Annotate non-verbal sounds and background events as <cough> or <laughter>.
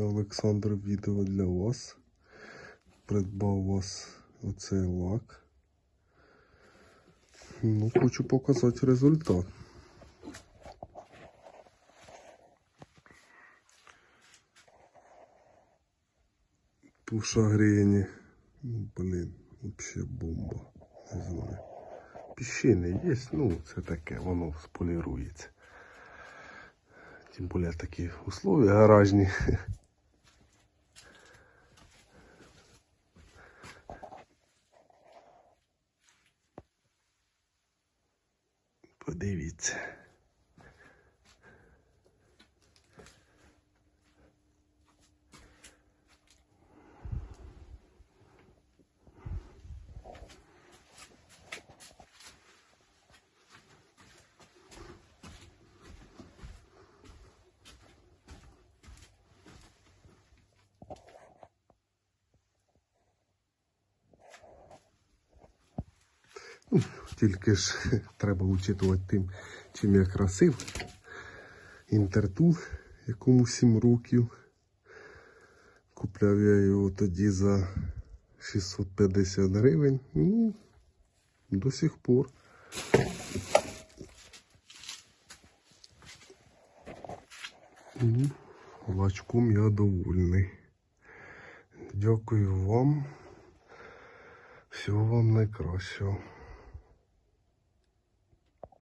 Олександр відео для вас. Придбав вас оцей лак. Ну, хочу показати результат. Пуша грені. Блін, вообще бомба. Не знаю. Піщини є, ну це таке, воно сполірується. Тим більше такі условия гаражні. <laughs> Подивіться. Тільки ж <laughs> треба учитувати тим, чим я красив. Інтертул, якому 7 років. Купляв я його тоді за 650 гривень. Ну, до сих пор. Ну, лачком я довольний. Дякую вам. Всього вам найкращого.